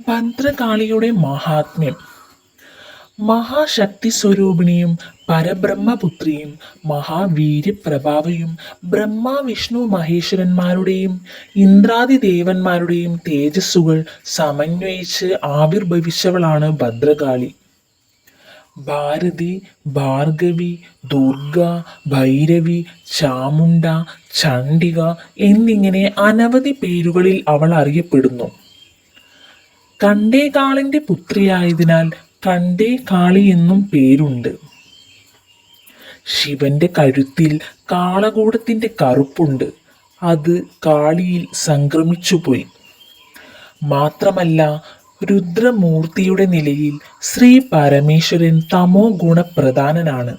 ഭദ്രകാളിയുടെ മഹാത്മ്യം. മഹാശക്തി സ്വരൂപിണിയും പരബ്രഹ്മപുത്രിയും മഹാവീര്യപ്രഭാവയും ബ്രഹ്മ വിഷ്ണു മഹേശ്വരന്മാരുടെയും ഇന്ദ്രാദി ദേവന്മാരുടെയും തേജസ്സുകൾ സമന്വയിച്ച് ആവിർഭവിച്ചവളാണ് ഭദ്രകാളി. ഭാരതി ഭാർഗവി ദുർഗ ഭൈരവി ചാമുണ്ട ചണ്ഡിക എന്നിങ്ങനെ അനവധി പേരുകളിൽ അവൾ അറിയപ്പെടുന്നു. കണ്ടേകാളിന്റെ പുത്രിയായതിനാൽ കണ്ടേ കാളി എന്നും പേരുണ്ട്. ശിവന്റെ കഴുത്തിൽ കാളകൂടത്തിന്റെ കറുപ്പുണ്ട്. അത് കാളിയിൽ സംക്രമിച്ചുപോയി. മാത്രമല്ല രുദ്രമൂർത്തിയുടെ നിലയിൽ ശ്രീ പരമേശ്വരൻ തമോ ഗുണപ്രധാനനാണ്.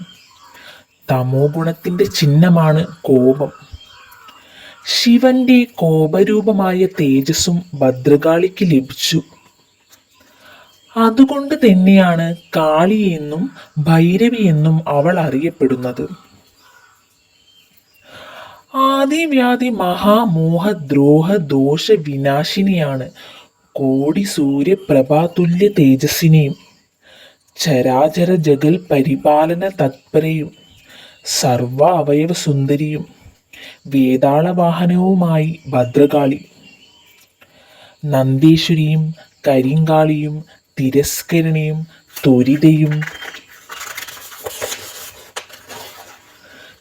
തമോ ഗുണത്തിന്റെ ചിഹ്നമാണ് കോപം. ശിവന്റെ കോപരൂപമായ തേജസ്സും ഭദ്രകാളിക്ക് ലഭിച്ചു. അതുകൊണ്ട് തന്നെയാണ് കാളി എന്നും ഭൈരവി എന്നും അവൾ അറിയപ്പെടുന്നത്. ആദിവ്യാധി മഹാമോഹദ്രോഹ ദോഷ വിനാശിനിയാണ് കോടി സൂര്യപ്രഭാതുല്യ തേജസ്സിനെയും ചരാചര ജഗൽ പരിപാലന തത്പരയും സർവ അവയവ സുന്ദരിയും വേതാള വാഹനവുമായി ഭദ്രകാളി. നന്ദീശ്വരിയും കരിങ്കാളിയും തിരസ്കരണിയും ത്വരിതയും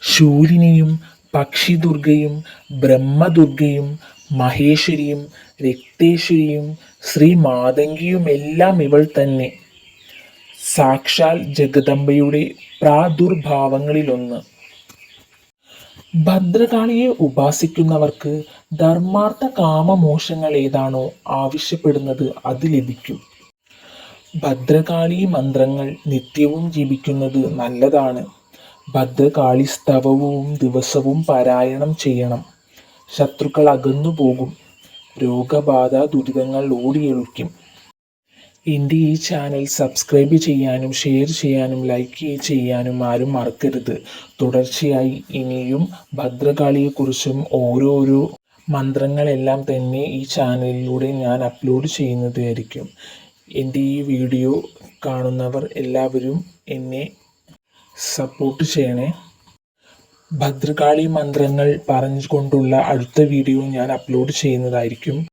ശൂലിനിയും പക്ഷിദുർഗയും ബ്രഹ്മദുർഗയും മഹേശ്വരിയും രക്തേശ്വരിയും ശ്രീ മാതങ്കിയുമെല്ലാം ഇവൾ തന്നെ. സാക്ഷാൽ ജഗദംബയുടെ പ്രാദുർഭാവങ്ങളിലൊന്ന്. ഭദ്രകാളിയെ ഉപാസിക്കുന്നവർക്ക് ധർമാർത്ഥ കാമമോഷങ്ങൾ ഏതാണോ ആവശ്യപ്പെടുന്നത് അത് ലഭിക്കും. ഭദ്രകാളി മന്ത്രങ്ങൾ നിത്യവും ജപിക്കുന്നത് നല്ലതാണ്. ഭദ്രകാളി സ്തവവും ദിവസവും പാരായണം ചെയ്യണം. ശത്രുക്കൾ അകന്നു പോകും. രോഗബാധ ദുരിതങ്ങൾ ഓടിയൊളിക്കും. എന്റെ ഈ ചാനൽ സബ്സ്ക്രൈബ് ചെയ്യാനും ഷെയർ ചെയ്യാനും ലൈക്ക് ചെയ്യാനും ആരും മറക്കരുത്. തുടർച്ചയായി ഇനിയും ഭദ്രകാളിയെക്കുറിച്ചും ഓരോരോ മന്ത്രങ്ങളെല്ലാം തന്നെ ഈ ചാനലിലൂടെ ഞാൻ അപ്ലോഡ് ചെയ്യുന്നതായിരിക്കും. എന്റെ ഈ വീഡിയോ കാണുന്നവർ എല്ലാവരും എന്നെ സപ്പോർട്ട് ചെയ്യണേ. ഭദ്രകാളി മന്ത്രങ്ങൾ പറഞ്ഞുകൊണ്ടുള്ള അടുത്ത വീഡിയോ ഞാൻ അപ്ലോഡ് ചെയ്യുന്നതായിരിക്കും.